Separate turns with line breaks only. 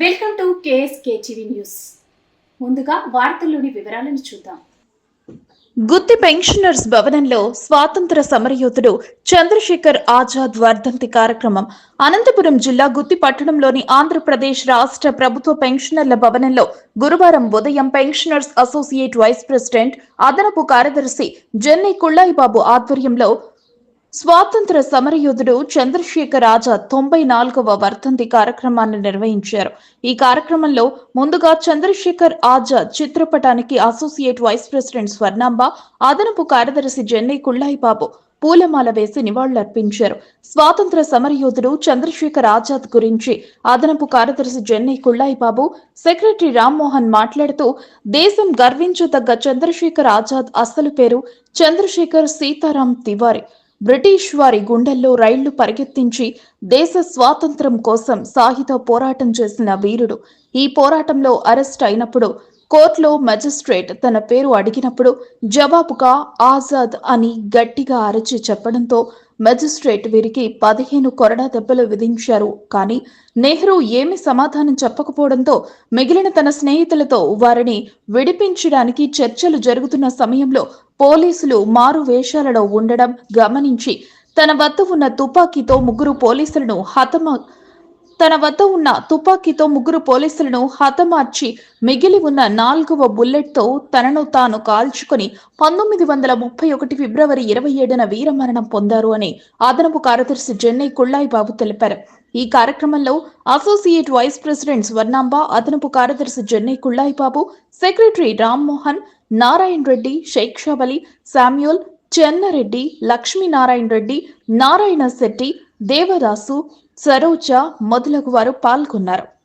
Welcome to KSK TV news. ముందుగా వార్తల్లోని వివరాలను చూద్దాం.
గుత్తి పెన్షనర్స్ భవనంలో స్వాతంత్ర సమరయోధుడు చంద్రశేఖర్ ఆజాద్ వర్ధంతి కార్యక్రమం. అనంతపురం జిల్లా గుత్తి పట్టణంలోని ఆంధ్రప్రదేశ్ రాష్ట్ర ప్రభుత్వ పెన్షనర్ల భవనంలో గురువారం ఉదయం పెన్షనర్స్ అసోసియేట్ వైస్ ప్రెసిడెంట్ అదనపు కార్యదర్శి జెన్నీ కుళ్ళాయిబాబు ఆధ్వర్యంలో స్వాతంత్ర సమరయోధుడు చంద్రశేఖర్ ఆజాద్ తొంభై నాలుగవ వర్ధంతి కార్యక్రమాన్ని నిర్వహించారు. ఈ కార్యక్రమంలో ముందుగా చంద్రశేఖర్ ఆజాద్ చిత్రపటానికి అసోసియేట్ వైస్ ప్రెసిడెంట్ స్వర్ణాంబ అదనపు కార్యదర్శి జెన్నై కుళ్ళాయిబాబు పూలమాల వేసి నివాళులర్పించారు. స్వాతంత్ర సమరయోధుడు చంద్రశేఖర్ ఆజాద్ గురించి అదనపు కార్యదర్శి జెన్నై కుళ్ళాయిబాబు సెక్రటరీ రామ్మోహన్ మాట్లాడుతూ దేశం గర్వించదగ్గ చంద్రశేఖర్ ఆజాద్ అసలు పేరు చంద్రశేఖర్ సీతారాం తివారీ. బ్రిటిష్ వారి గుండెల్లో రైళ్ళు పరిగెత్తించి దేశ స్వాతంత్రం కోసం సాహితో పోరాటం చేసిన వీరుడు. ఈ పోరాటంలో అరెస్ట్ అయినప్పుడు కోర్టులో మెజిస్ట్రేట్ తన పేరు అడిగినప్పుడు జవాబుగా ఆజాద్ అని గట్టిగా అరచి చెప్పడంతో మెజిస్ట్రేట్ వీరికి పదిహేను కొరడా దెబ్బలు విధించారు. కానీ నెహ్రూ ఏమి సమాధానం చెప్పకపోవడంతో మిగిలిన తన స్నేహితులతో వారిని విడిపించడానికి చర్చలు జరుగుతున్న సమయంలో పోలీసులు మారు వేషాలలో ఉండడం గమనించి తన వద్ద ఉన్న తుపాకీతో ముగ్గురు పోలీసులను హతమ తన వద్ద ఉన్న తుపాకీతో ముగ్గురు పోలీసులను హతమార్చి మిగిలి ఉన్న నాలుగవ బుల్లెట్తో తనను తాను కాల్చుకొని పంతొమ్మిది వందల ముప్పై ఒకటి ఫిబ్రవరి ఇరవై ఏడున వీరమరణం పొందారు అని అదనపు కార్యదర్శి జెన్నై కుళ్ళాయి బాబు తెలిపారు. ఈ కార్యక్రమంలో అసోసియేట్ వైస్ ప్రెసిడెంట్ స్వర్ణాంబ అదనపు కార్యదర్శి జెన్నై కుళ్ళాయి బాబు సెక్రటరీ రామ్మోహన్ నారాయణ రెడ్డి షేక్ షాబలి శామ్యూల్ చెన్నారెడ్డి లక్ష్మీనారాయణ రెడ్డి నారాయణ శెట్టి దేవదాసు సరోజ మొదలగు వారు పాల్గొన్నారు.